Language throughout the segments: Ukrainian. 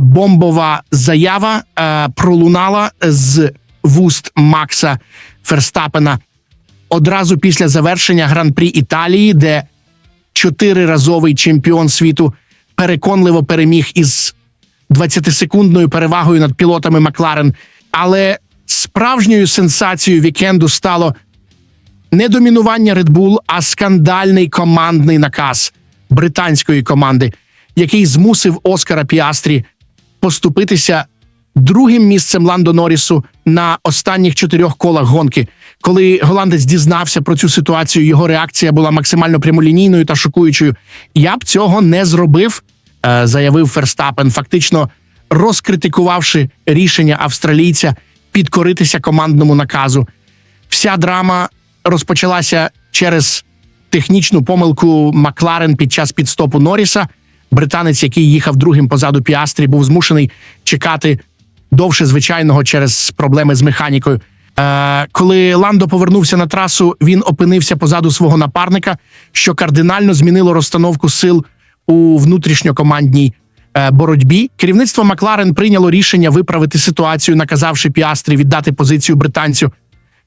бомбова заява е, пролунала з вуст Макса Ферстапена одразу після завершення гран-прі Італії, де чотириразовий чемпіон світу переконливо переміг із 20-секундною перевагою над пілотами Макларен. Але справжньою сенсацією вікенду стало не домінування Red Bull, а скандальний командний наказ британської команди, який змусив Оскара Піастрі поступитися другим місцем Ландо Норрісу на останніх чотирьох колах гонки. Коли голландець дізнався про цю ситуацію, його реакція була максимально прямолінійною та шокуючою. Я б цього не зробив, е, заявив Ферстапен, фактично розкритикувавши рішення австралійця підкоритися командному наказу. Вся драма розпочалася через технічну помилку Макларен під час підстопу Норріса. Британець, який їхав другим позаду Піастрі, був змушений чекати довше звичайного через проблеми з механікою. Е, коли Ландо повернувся на трасу, він опинився позаду свого напарника, що кардинально змінило розстановку сил у внутрішньокомандній е, боротьбі. Керівництво Макларен прийняло рішення виправити ситуацію, наказавши Піастрі віддати позицію британцю.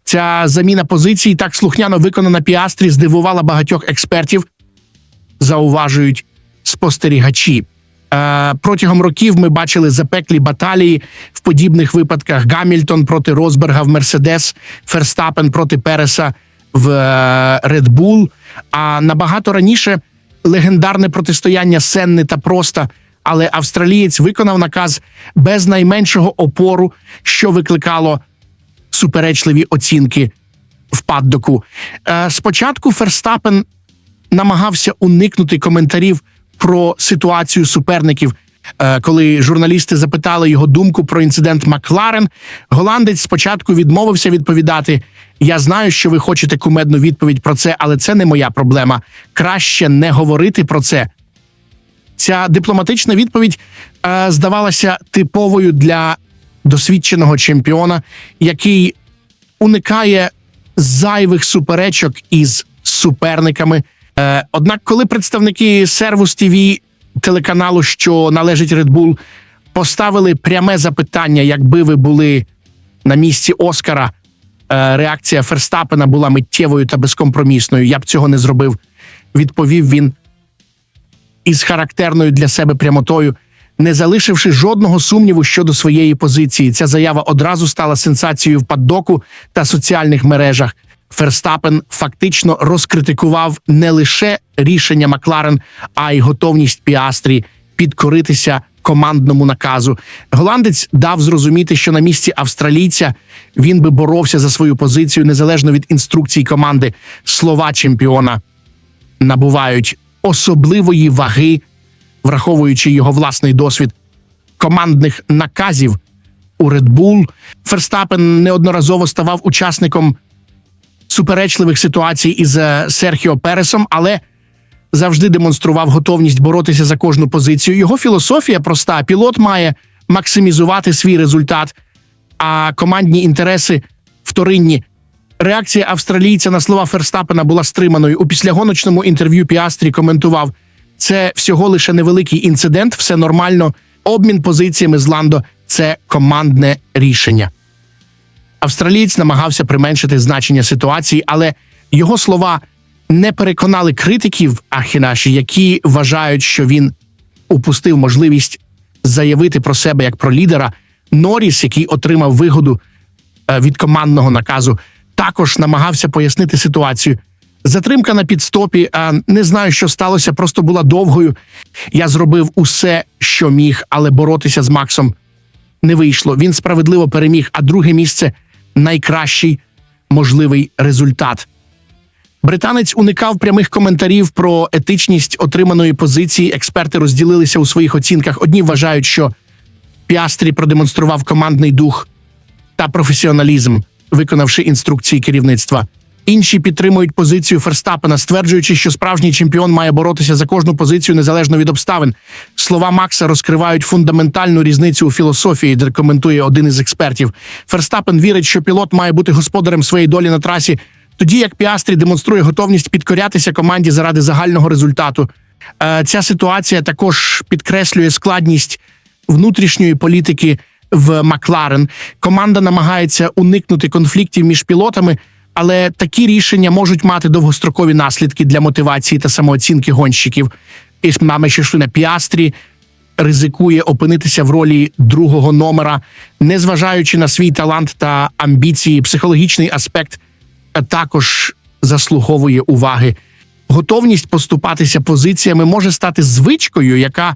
Ця заміна позиції, так слухняно виконана Піастрі, здивувала багатьох експертів, зауважують спостерігачі. Е, протягом років ми бачили запеклі баталії в подібних випадках: Гамільтон проти Росберга в Мерседес, Ферстапен проти Переса в Bull. А набагато раніше легендарне протистояння Сенни та Проста. Але австралієць виконав наказ без найменшого опору, що викликало суперечливі оцінки в паддоку. Е, Спочатку Ферстапен намагався уникнути коментарів про ситуацію суперників. Е, Коли журналісти запитали його думку про інцидент Макларен, голландець спочатку відмовився відповідати: Я знаю, що ви хочете кумедну відповідь про це, але це не моя проблема. Краще не говорити про це. Ця дипломатична відповідь е, здавалася типовою для досвідченого чемпіона, який уникає зайвих суперечок із суперниками. Е, однак, коли представники Servus TV телеканалу, що належить Red Bull, поставили пряме запитання, якби ви були на місці Оскара, е, реакція Ферстапена була миттєвою та безкомпромісною. Я б цього не зробив. Відповів він із характерною для себе прямотою, не залишивши жодного сумніву щодо своєї позиції. Ця заява одразу стала сенсацією в паддоку та соціальних мережах. Ферстапен фактично розкритикував не лише рішення Макларен, а й готовність Піастрі підкоритися командному наказу. Голландець дав зрозуміти, що на місці австралійця він би боровся за свою позицію незалежно від інструкцій команди. Слова чемпіона набувають особливої ваги, враховуючи його власний досвід командних наказів у Red Bull. Ферстапен неодноразово ставав учасником суперечливих ситуацій із е, Серхіо Пересом, але завжди демонстрував готовність боротися за кожну позицію. Його філософія проста: пілот має максимізувати свій результат, а командні інтереси вторинні. Реакція австралійця на слова Ферстапена була стриманою. У післягоночному інтерв'ю Піастрі коментував: це всього лише невеликий інцидент, все нормально. Обмін позиціями з Ландо це командне рішення. Австралієць намагався применшити значення ситуації, але його слова не переконали критиків Ахінаші, які вважають, що він упустив можливість заявити про себе як про лідера. Норріс, який отримав вигоду е, від командного наказу, також намагався пояснити ситуацію. Затримка на підстопі, а не знаю, що сталося, просто була довгою. Я зробив усе, що міг, але боротися з Максом не вийшло. Він справедливо переміг, а друге місце найкращий можливий результат. Британець уникав прямих коментарів про етичність отриманої позиції. Експерти розділилися у своїх оцінках. Одні вважають, що Піастрі продемонстрував командний дух та професіоналізм, виконавши інструкції керівництва. Інші підтримують позицію Ферстапена, стверджуючи, що справжній чемпіон має боротися за кожну позицію незалежно від обставин. Слова Макса розкривають фундаментальну різницю у філософії, де коментує один із експертів. Ферстапен вірить, що пілот має бути господарем своєї долі на трасі, тоді як Піастрі демонструє готовність підкорятися команді заради загального результату. Е, Ця ситуація також підкреслює складність внутрішньої політики в Макларен. Команда намагається уникнути конфліктів між пілотами, але такі рішення можуть мати довгострокові наслідки для мотивації та самооцінки гонщиків. І мами ще на піастрі ризикує опинитися в ролі другого номера, незважаючи на свій талант та амбіції, психологічний аспект також заслуговує уваги. Готовність поступатися позиціями може стати звичкою, яка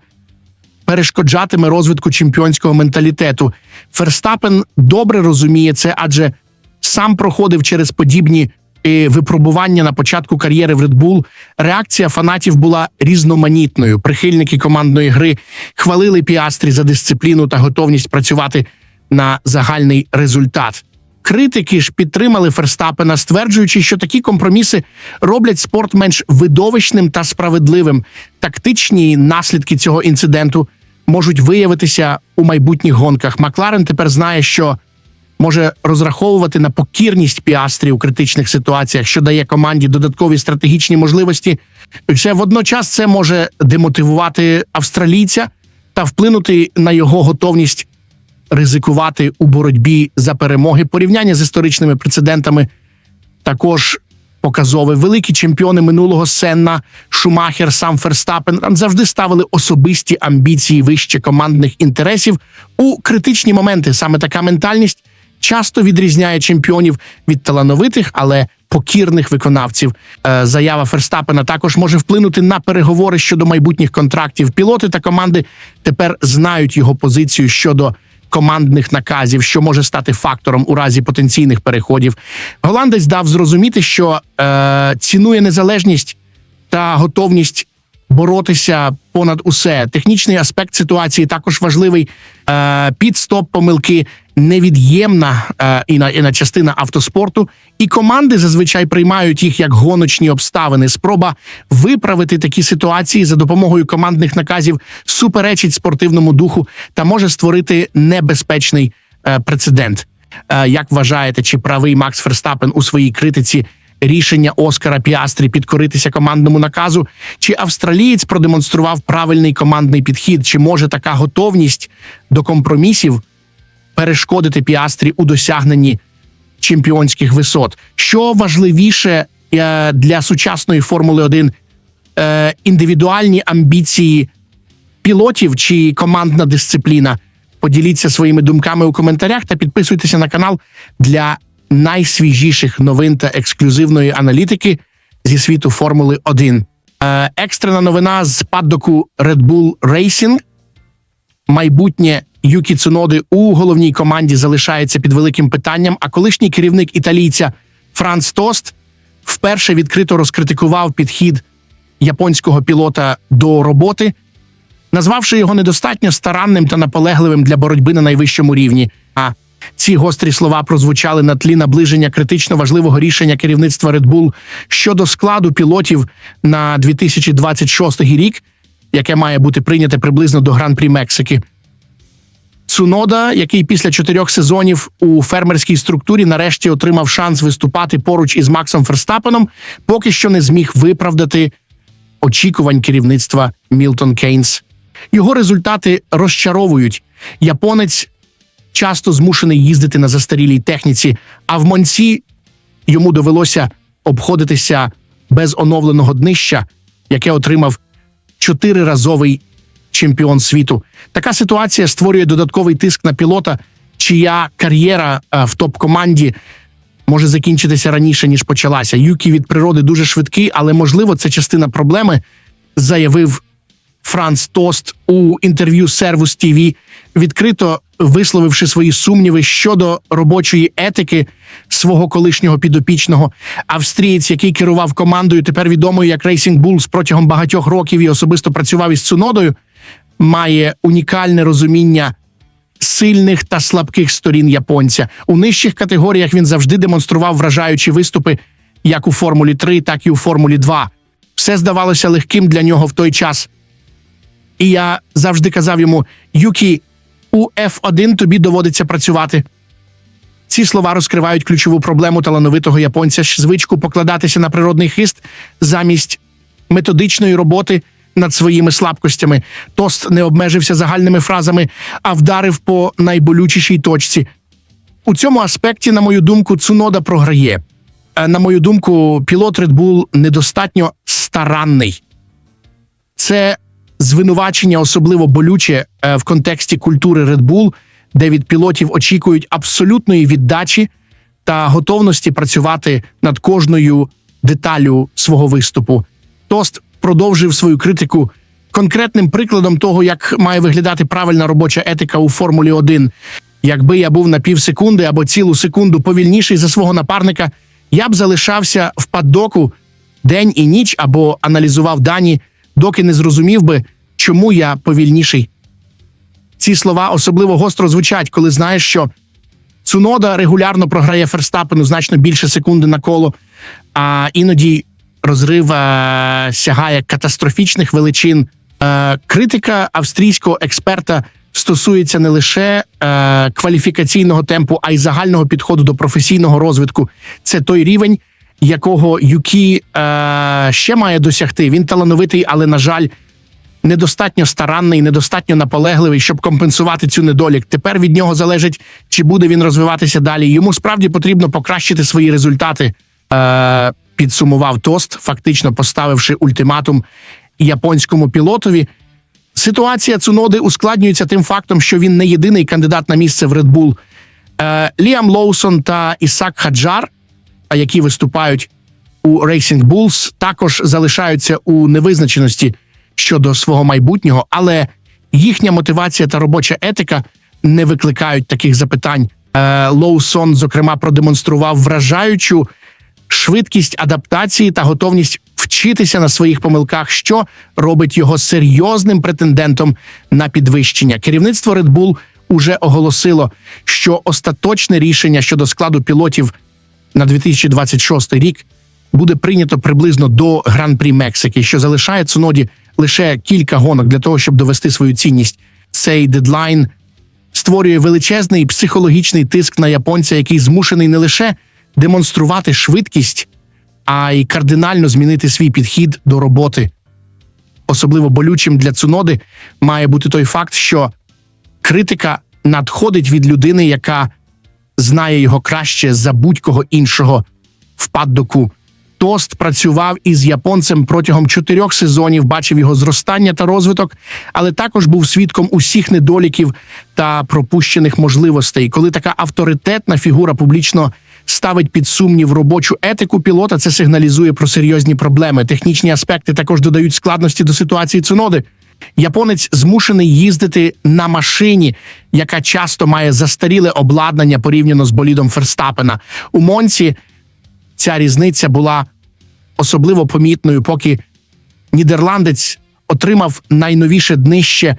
перешкоджатиме розвитку чемпіонського менталітету. Ферстапен добре розуміє це, адже сам проходив через подібні випробування на початку кар'єри в Red Bull. Реакція фанатів була різноманітною. Прихильники командної гри хвалили піастрі за дисципліну та готовність працювати на загальний результат. Критики ж підтримали Ферстапена, стверджуючи, що такі компроміси роблять спорт менш видовищним та справедливим. Тактичні наслідки цього інциденту можуть виявитися у майбутніх гонках. Макларен тепер знає, що може розраховувати на покірність піастрі у критичних ситуаціях, що дає команді додаткові стратегічні можливості. Ще водночас це може демотивувати австралійця та вплинути на його готовність ризикувати у боротьбі за перемоги. Порівняння з історичними прецедентами також показове. Великі чемпіони минулого Сенна, Шумахер, сам Ферстапен завжди ставили особисті амбіції вище командних інтересів у критичні моменти. Саме така ментальність часто відрізняє чемпіонів від талановитих, але покірних виконавців. Е, Заява Ферстапена також може вплинути на переговори щодо майбутніх контрактів. Пілоти та команди тепер знають його позицію щодо командних наказів, що може стати фактором у разі потенційних переходів. Голландець дав зрозуміти, що е, цінує незалежність та готовність боротися понад усе. Технічний аспект ситуації також важливий. Е, Підстоп помилки невід'ємна е, іна, іна частина автоспорту, і команди зазвичай приймають їх як гоночні обставини. Спроба виправити такі ситуації за допомогою командних наказів суперечить спортивному духу та може створити небезпечний е, прецедент. Е, як вважаєте, чи правий Макс Ферстапен у своїй критиці рішення Оскара Піастрі підкоритися командному наказу? Чи австралієць продемонстрував правильний командний підхід? Чи може така готовність до компромісів перешкодити Піастрі у досягненні чемпіонських висот? Що важливіше е, для сучасної Формули 1 е, індивідуальні амбіції пілотів чи командна дисципліна? Поділіться своїми думками у коментарях та підписуйтеся на канал для найсвіжіших новин та ексклюзивної аналітики зі світу Формули 1. Е, Екстрена новина з паддоку Red Bull Racing. Майбутнє Юкі Цуноди у головній команді залишається під великим питанням. А колишній керівник італійця Франц Тост вперше відкрито розкритикував підхід японського пілота до роботи, назвавши його недостатньо старанним та наполегливим для боротьби на найвищому рівні. А ці гострі слова прозвучали на тлі наближення критично важливого рішення керівництва Red Bull щодо складу пілотів на 2026 рік, яке має бути прийняте приблизно до Гран-прі Мексики. Цунода, який після чотирьох сезонів у фермерській структурі нарешті отримав шанс виступати поруч із Максом Ферстапеном, поки що не зміг виправдати очікувань керівництва Мілтон Кейнс. Його результати розчаровують. Японець часто змушений їздити на застарілій техніці, а в Монці йому довелося обходитися без оновленого днища, яке отримав чотириразовий чемпіон світу. Така ситуація створює додатковий тиск на пілота, чия кар'єра е, в топ-команді може закінчитися раніше ніж почалася. Юкі від природи дуже швидкий, але можливо це частина проблеми, заявив Франц Тост у інтерв'ю Сервус ТВ, відкрито висловивши свої сумніви щодо робочої етики свого колишнього підопічного. Австрієць, який керував командою, тепер відомою як Racing Bulls протягом багатьох років і особисто працював із Цунодою, має унікальне розуміння. Сильних та слабких сторін японця у нижчих категоріях він завжди демонстрував вражаючі виступи як у Формулі 3, так і у Формулі 2. Все здавалося легким для нього в той час. І я завжди казав йому: Юкі, у F1 тобі доводиться працювати. Ці слова розкривають ключову проблему талановитого японця, звичку покладатися на природний хист замість методичної роботи над своїми слабкостями. Тост не обмежився загальними фразами, а вдарив по найболючішій точці. У цьому аспекті, на мою думку, Цунода програє. Е, На мою думку, пілот Red Bull недостатньо старанний. Це звинувачення особливо болюче е, в контексті культури Red Bull, де від пілотів очікують абсолютної віддачі та готовності працювати над кожною деталю свого виступу. Тост продовжив свою критику конкретним прикладом того, як має виглядати правильна робоча етика у Формулі 1. Якби я був на півсекунди або цілу секунду повільніший за свого напарника, я б залишався в паддоку день і ніч або аналізував дані, доки не зрозумів би, чому я повільніший. Ці слова особливо гостро звучать, коли знаєш, що Цунода регулярно програє Ферстапену значно більше секунди на коло, а іноді розрив сягає катастрофічних величин. Е, критика австрійського експерта стосується не лише е, кваліфікаційного темпу, а й загального підходу до професійного розвитку. Це той рівень, якого Юкі е, ще має досягти. Він талановитий, але на жаль, недостатньо старанний, недостатньо наполегливий, щоб компенсувати цю недолік. Тепер від нього залежить, чи буде він розвиватися далі. Йому справді потрібно покращити свої результати. Е, підсумував Тост, фактично поставивши ультиматум японському пілотові. Ситуація Цуноди ускладнюється тим фактом, що він не єдиний кандидат на місце в Red Bull. Е, Ліам Лоусон та Ісак Хаджар, які виступають у Racing Bulls, також залишаються у невизначеності щодо свого майбутнього, але їхня мотивація та робоча етика не викликають таких запитань. Е, Лоусон, зокрема, продемонстрував вражаючу швидкість адаптації та готовність вчитися на своїх помилках, що робить його серйозним претендентом на підвищення. Керівництво Red Bull уже оголосило, що остаточне рішення щодо складу пілотів на 2026 рік буде прийнято приблизно до Гран-прі Мексики, що залишає Цуноді лише кілька гонок для того, щоб довести свою цінність. Цей дедлайн створює величезний психологічний тиск на японця, який змушений не лише демонструвати швидкість, а й кардинально змінити свій підхід до роботи. Особливо болючим для Цуноди має бути той факт, що критика надходить від людини, яка знає його краще за будь-кого іншого в паддоку. Тост працював із японцем протягом чотирьох сезонів, бачив його зростання та розвиток, але також був свідком усіх недоліків та пропущених можливостей. Коли така авторитетна фігура публічно ставить під сумнів робочу етику пілота, це сигналізує про серйозні проблеми. Технічні аспекти також додають складності до ситуації Цуноди. Японець змушений їздити на машині, яка часто має застаріле обладнання порівняно з болідом Ферстапена. У Монці ця різниця була особливо помітною, поки нідерландець отримав найновіше днище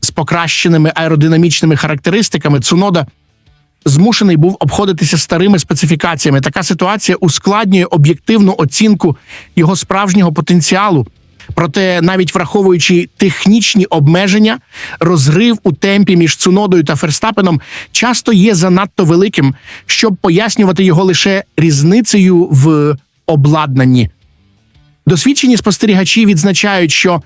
з покращеними аеродинамічними характеристиками. Цунода змушений був обходитися старими специфікаціями. Така ситуація ускладнює об'єктивну оцінку його справжнього потенціалу. Проте, навіть враховуючи технічні обмеження, розрив у темпі між Цунодою та Ферстапеном часто є занадто великим, щоб пояснювати його лише різницею в обладнанні. Досвідчені спостерігачі відзначають, що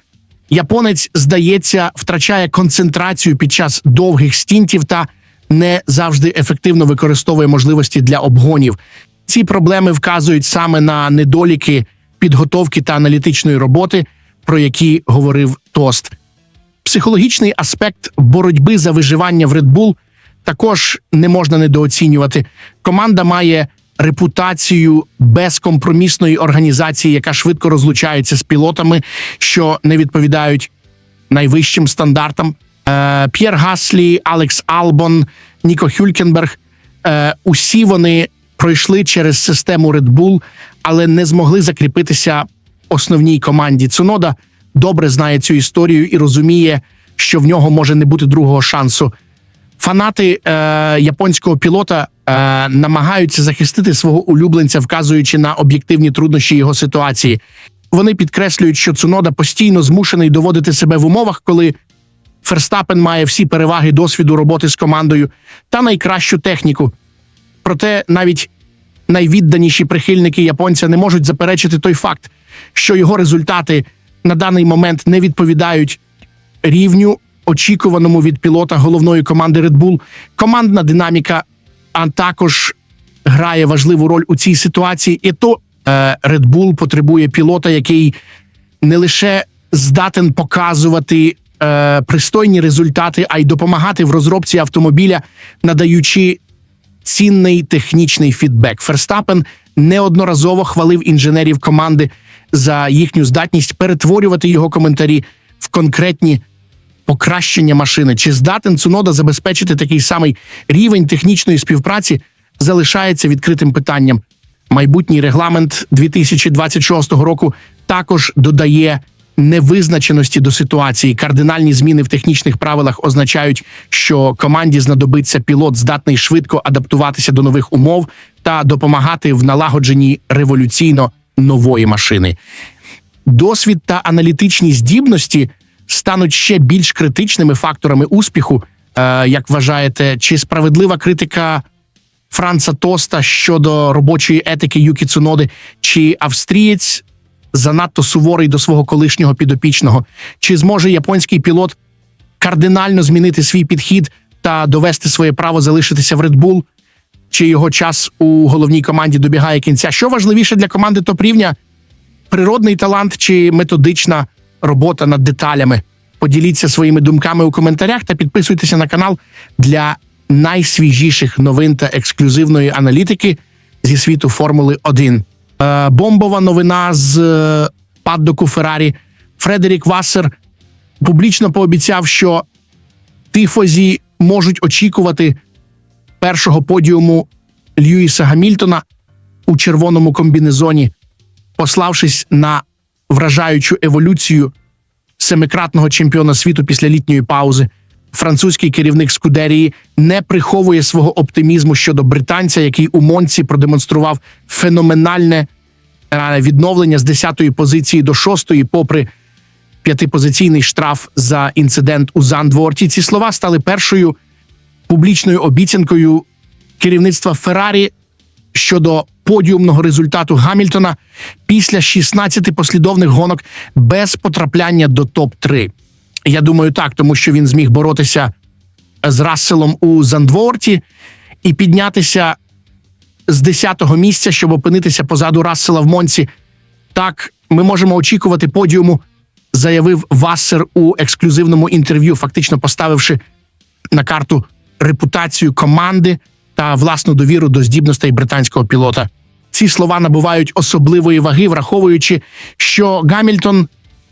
японець, здається, втрачає концентрацію під час довгих стінтів та не завжди ефективно використовує можливості для обгонів. Ці проблеми вказують саме на недоліки підготовки та аналітичної роботи, про які говорив Тост. Психологічний аспект боротьби за виживання в Red Bull також не можна недооцінювати. Команда має репутацію безкомпромісної організації, яка швидко розлучається з пілотами, що не відповідають найвищим стандартам. Е, П'єр Гаслі, Алекс Албон, Ніко Хюлькенберг. Е, усі вони пройшли через систему Red Bull, але не змогли закріпитися основній команді. Цунода добре знає цю історію і розуміє, що в нього може не бути другого шансу. Фанати е, японського пілота е, намагаються захистити свого улюбленця, вказуючи на об'єктивні труднощі його ситуації. Вони підкреслюють, що Цунода постійно змушений доводити себе в умовах, коли Ферстапен має всі переваги досвіду роботи з командою та найкращу техніку. Проте навіть найвідданіші прихильники японця не можуть заперечити той факт, що його результати на даний момент не відповідають рівню, очікуваному від пілота головної команди Red Bull. Командна динаміка, а також грає важливу роль у цій ситуації. І то е, Red Bull потребує пілота, який не лише здатен показувати е, пристойні результати, а й допомагати в розробці автомобіля, надаючи цінний технічний фідбек. Ферстапен неодноразово хвалив інженерів команди за їхню здатність перетворювати його коментарі в конкретні покращення машини. Чи здатен Цунода забезпечити такий самий рівень технічної співпраці, залишається відкритим питанням. Майбутній регламент 2026 року також додає невизначеності до ситуації. Кардинальні зміни в технічних правилах означають, що команді знадобиться пілот, здатний швидко адаптуватися до нових умов та допомагати в налагодженні революційно нової машини. Досвід та аналітичні здібності стануть ще більш критичними факторами успіху. Е, як вважаєте, чи справедлива критика Франца Тоста щодо робочої етики Юкі Цуноди, чи австрієць занадто суворий до свого колишнього підопічного? Чи зможе японський пілот кардинально змінити свій підхід та довести своє право залишитися в Red Bull? Чи його час у головній команді добігає кінця? Що важливіше для команди топ-рівня? Природний талант чи методична робота над деталями? Поділіться своїми думками у коментарях та підписуйтеся на канал для найсвіжіших новин та ексклюзивної аналітики зі світу Формули 1. Е, бомбова новина з е, паддоку Феррарі. Фредерік Вассер публічно пообіцяв, що тифозі можуть очікувати першого подіуму Льюіса Гамільтона у червоному комбінезоні, пославшись на вражаючу еволюцію семикратного чемпіона світу після літньої паузи. Французький керівник Скудерії не приховує свого оптимізму щодо британця, який у Монці продемонстрував феноменальне е, відновлення з 10-ї позиції до 6-ї, попри п'ятипозиційний штраф за інцидент у Зандворті. Ці слова стали першою публічною обіцянкою керівництва Феррарі щодо подіумного результату Гамільтона після 16 послідовних гонок без потрапляння до топ 3 Я думаю, так, тому що він зміг боротися з Расселом у Зандворті і піднятися з 10-го місця, щоб опинитися позаду Рассела в Монці. Так, ми можемо очікувати подіуму, заявив Вассер у ексклюзивному інтерв'ю, фактично поставивши на карту репутацію команди та власну довіру до здібностей британського пілота. Ці слова набувають особливої ваги, враховуючи, що Гамільтон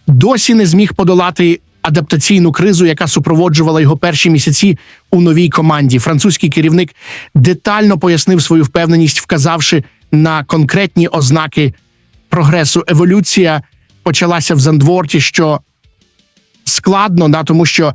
досі не зміг подолати адаптаційну кризу, яка супроводжувала його перші місяці у новій команді. Французький керівник детально пояснив свою впевненість, вказавши на конкретні ознаки прогресу. Еволюція почалася в Зандворті, що складно, да, тому що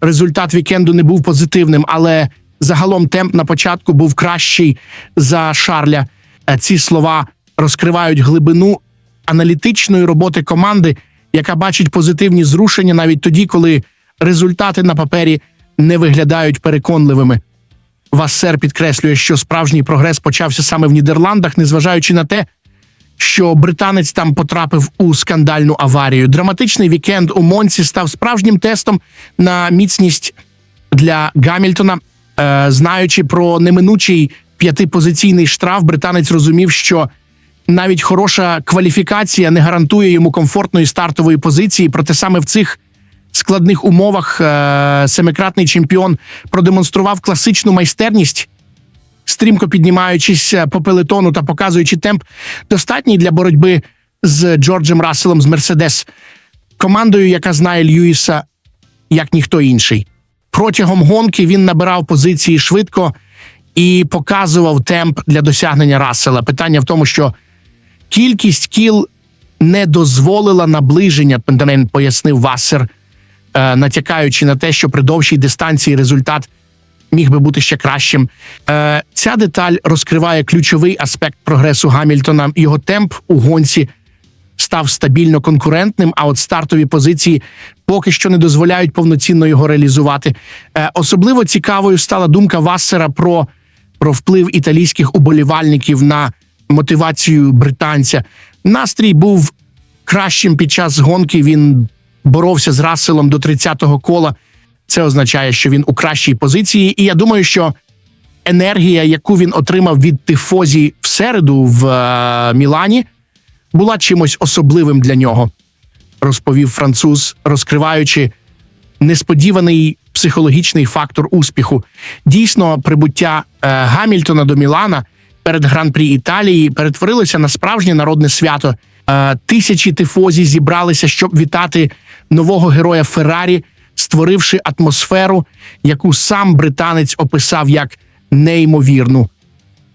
результат вікенду не був позитивним, але загалом темп на початку був кращий за Шарля. Е, Ці слова розкривають глибину аналітичної роботи команди, яка бачить позитивні зрушення навіть тоді, коли результати на папері не виглядають переконливими. Вассер підкреслює, що справжній прогрес почався саме в Нідерландах, незважаючи на те, що британець там потрапив у скандальну аварію. Драматичний вікенд у Монці став справжнім тестом на міцність для Гамільтона. Е, знаючи про неминучий п'ятипозиційний штраф, британець розумів, що навіть хороша кваліфікація не гарантує йому комфортної стартової позиції. Проте саме в цих складних умовах е, семикратний чемпіон продемонстрував класичну майстерність, стрімко піднімаючись е, по пелетону та показуючи темп, достатній для боротьби з Джорджем Расселом з Мерседес, командою, яка знає Льюіса як ніхто інший. Протягом гонки він набирав позиції швидко і показував темп для досягнення Рассела. Питання в тому, що кількість кіл не дозволила наближення, пояснив Вассер, е, натякаючи на те, що при довшій дистанції результат міг би бути ще кращим. Е, Ця деталь розкриває ключовий аспект прогресу Гамільтона. Його темп у гонці став стабільно конкурентним, а от стартові позиції поки що не дозволяють повноцінно його реалізувати. Е, Особливо цікавою стала думка Вассера про, про вплив італійських уболівальників на мотивацію британця. Настрій був кращим під час гонки. Він боровся з Расселом до 30-го кола. Це означає, що він у кращій позиції. І я думаю, що енергія, яку він отримав від тифозі в середу в е, Мілані, була чимось особливим для нього, розповів француз, розкриваючи несподіваний психологічний фактор успіху. Дійсно, прибуття е, Гамільтона до Мілана перед гран-прі Італії перетворилося на справжнє народне свято. Е, тисячі тифозі зібралися, щоб вітати нового героя Феррарі, створивши атмосферу, яку сам британець описав як неймовірну.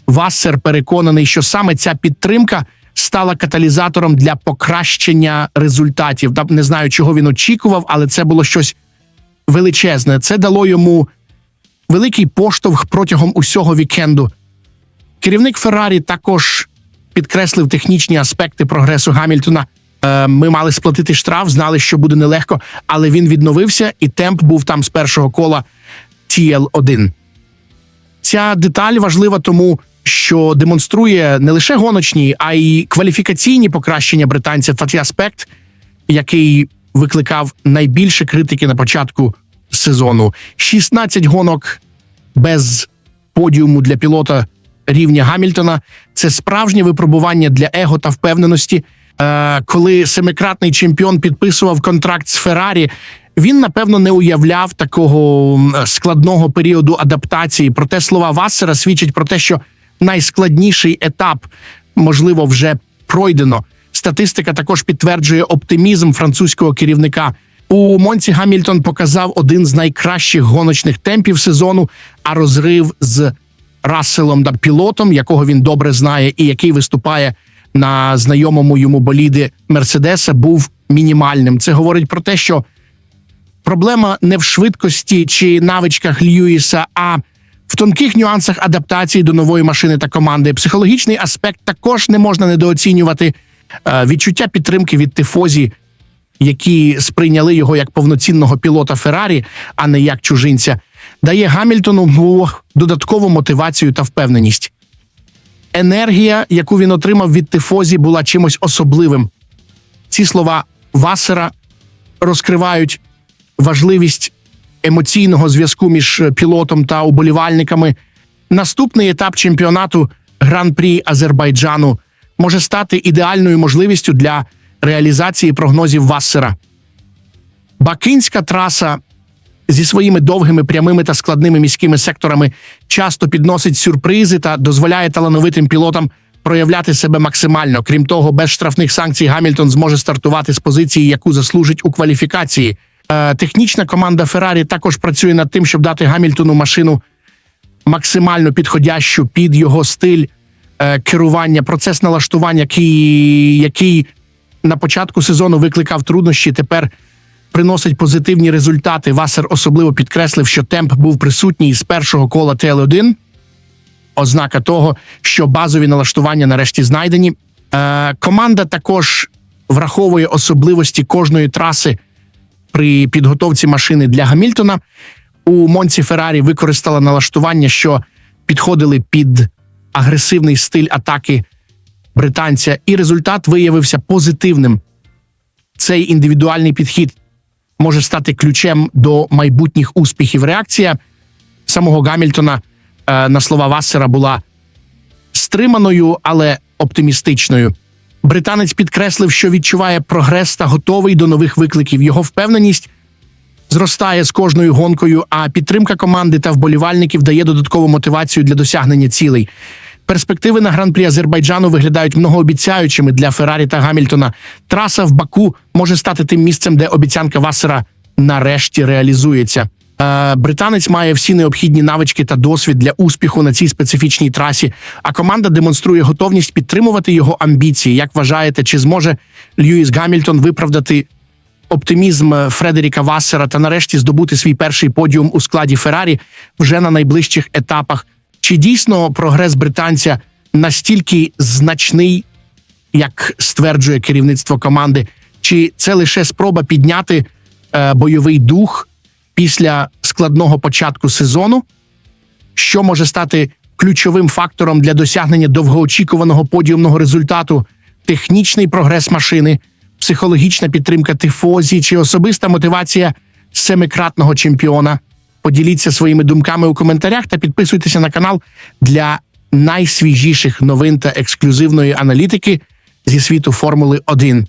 Вассер переконаний, що саме ця підтримка стала каталізатором для покращення результатів. Та не знаю, чого він очікував, але це було щось величезне. Це дало йому великий поштовх протягом усього вікенду. Керівник Феррарі також підкреслив технічні аспекти прогресу Гамільтона. Е, Ми мали сплатити штраф, знали, що буде нелегко, але він відновився, і темп був там з першого кола TL1. Ця деталь важлива тому, що демонструє не лише гоночні, а й кваліфікаційні покращення британця та цей аспект, який викликав найбільше критики на початку сезону. 16 гонок без подіуму для пілота рівня Гамільтона. Це справжнє випробування для его та впевненості. Е, коли семикратний чемпіон підписував контракт з Феррарі, він напевно не уявляв такого складного періоду адаптації. Проте слова Вассера свідчать про те, що найскладніший етап можливо вже пройдено. Статистика також підтверджує оптимізм французького керівника. У Монці Гамільтон показав один з найкращих гоночних темпів сезону, а розрив з Расселом та пілотом, якого він добре знає, і який виступає на знайомому йому боліди Мерседеса, був мінімальним. Це говорить про те, що проблема не в швидкості чи навичках Льюіса, а в тонких нюансах адаптації до нової машини та команди. Психологічний аспект також не можна недооцінювати. Е, Відчуття підтримки від тифозі, які сприйняли його як повноцінного пілота Феррарі, а не як чужинця, дає Гамільтону додаткову мотивацію та впевненість. Енергія, яку він отримав від тифозі, була чимось особливим. Ці слова Васера розкривають важливість емоційного зв'язку між пілотом та уболівальниками. Наступний етап чемпіонату Гран-прі Азербайджану може стати ідеальною можливістю для реалізації прогнозів Вассера. Бакинська траса зі своїми довгими прямими та складними міськими секторами часто підносить сюрпризи та дозволяє талановитим пілотам проявляти себе максимально. Крім того, без штрафних санкцій Гамільтон зможе стартувати з позиції, яку заслужить у кваліфікації. Е, технічна команда Феррарі також працює над тим, щоб дати Гамільтону машину максимально підходящу під його стиль е, керування, процес налаштування, який, який на початку сезону викликав труднощі. Тепер приносить позитивні результати. Васер особливо підкреслив, що темп був присутній з першого кола ТЛ1. Ознака того, що базові налаштування нарешті знайдені. Е, команда також враховує особливості кожної траси при підготовці машини для Гамільтона. У Монці Феррарі використала налаштування, що підходили під агресивний стиль атаки британця, і результат виявився позитивним. Цей індивідуальний підхід може стати ключем до майбутніх успіхів. Реакція самого Гамільтона е, на слова Вассера була стриманою, але оптимістичною. Британець підкреслив, що відчуває прогрес та готовий до нових викликів. Його впевненість зростає з кожною гонкою, а підтримка команди та вболівальників дає додаткову мотивацію для досягнення цілей. Перспективи на гран-прі Азербайджану виглядають многообіцяючими для Феррарі та Гамільтона. Траса в Баку може стати тим місцем, де обіцянка Вассера нарешті реалізується. Е, Британець має всі необхідні навички та досвід для успіху на цій специфічній трасі. А команда демонструє готовність підтримувати його амбіції. Як вважаєте, чи зможе Льюіс Гамільтон виправдати оптимізм е, Фредеріка Вассера та нарешті здобути свій перший подіум у складі Феррарі вже на найближчих етапах? Чи дійсно прогрес британця настільки значний, як стверджує керівництво команди, чи це лише спроба підняти е, бойовий дух після складного початку сезону, що може стати ключовим фактором для досягнення довгоочікуваного подіумного результату, технічний прогрес машини, психологічна підтримка тифозі чи особиста мотивація семикратного чемпіона? Поділіться своїми думками у коментарях та підписуйтеся на канал для найсвіжіших новин та ексклюзивної аналітики зі світу Формули 1.